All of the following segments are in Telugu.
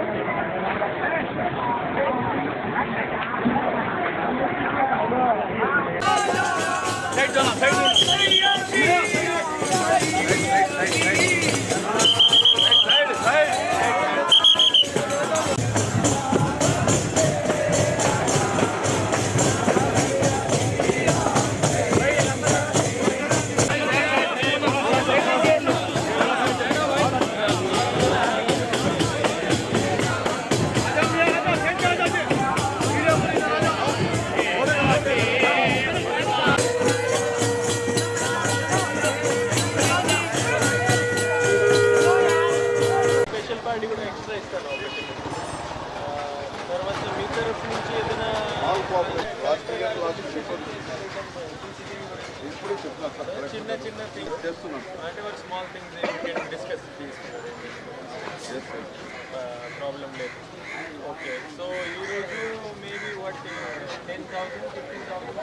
Thank you. ఎక్స్ట్రా ఇస్తాను తర్వాత మీ తరఫు నుంచి ఏదైనా ఇప్పుడే చిన్న చిన్న థింగ్స్ చేస్తున్నాం అంటే what small things discuss problem లేదు. ఓకే సో ఈరోజు maybe what ten thousand fifteen thousand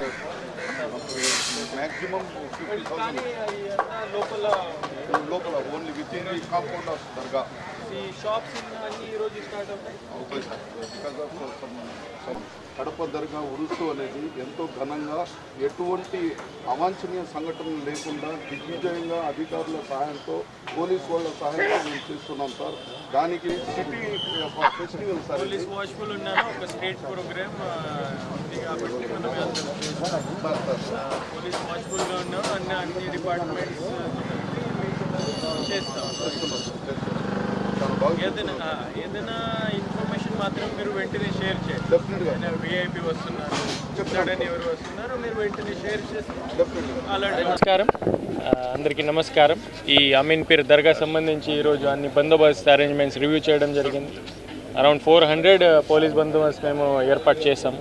maximum కానీ లోపల ది కాంపౌండ్ ఆఫ్ దర్గా. ఈ కడప దర్గా ఉరుసు అనేది ఎంతో ఘనంగా ఎటువంటి అవాంఛనీయ సంఘటనలు లేకుండా దిగ్విజయంగా అధికారుల సహాయంతో పోలీస్ వాళ్ళ సహాయంతో మేము చేస్తున్నాం సార్. దానికి సిటీ ఫెస్టివల్ సార్ పోలీస్ వాచ్ఫుల్గా ఉన్నాం అన్ని అన్ని డిపార్ట్మెంట్స్ చేస్తాం చేస్తున్నాం సార్, చేస్తున్నాం. చాలా బాగా ఏదైనా ఆ, ఏదైనా ఇన్ఫర్మేషన్ మాత్రం మీరు వెంటనే షేర్ చేయండి. విఐపి వస్తున్నారు సడన్ ఎవరు వస్తున్నారు మీరు వెంటనే షేర్ అలాంటి నమస్కారం. అందరికీ నమస్కారం. ఈ అమీన్ పీర్ దర్గా సంబంధించి ఈరోజు అన్ని బందోబస్తు అరేంజ్మెంట్స్ రివ్యూ చేయడం జరిగింది. అరౌండ్ ఫోర్ హండ్రెడ్ పోలీస్ బందోబస్తు మేము ఏర్పాటు చేసాం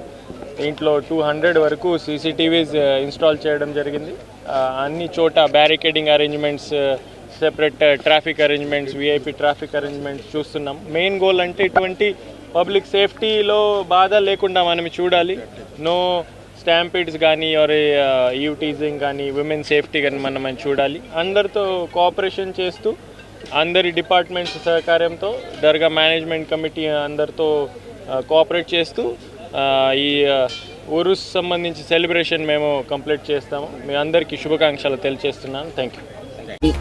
దీంట్లో టూ హండ్రెడ్ వరకు సీసీటీవీస్ ఇన్స్టాల్ చేయడం జరిగింది. అన్ని చోట barricading arrangements separate traffic arrangements VIP traffic arrangements చూస్తున్నాం. మెయిన్ గోల్ అంటే ఇటువంటి పబ్లిక్ సేఫ్టీలో బాధ లేకుండా మనం చూడాలి. నో స్టాంపిడ్స్ కానీ ఆర్ యూటీజింగ్ కానీ విమెన్ సేఫ్టీ కానీ మనం మనం చూడాలి. అందరితో కోఆపరేషన్ చేస్తూ అందరి డిపార్ట్మెంట్స్ సహకారంతో దర్గా మేనేజ్మెంట్ కమిటీ అందరితో uh, కోఆపరేట్ చేస్తూ uh, ఈ uh, ఉరుస్ సంబంధించి సెలబ్రేషన్ మేము కంప్లీట్ చేస్తాము. మీ అందరికీ శుభాకాంక్షలు తెలియజేస్తున్నాను. Thank you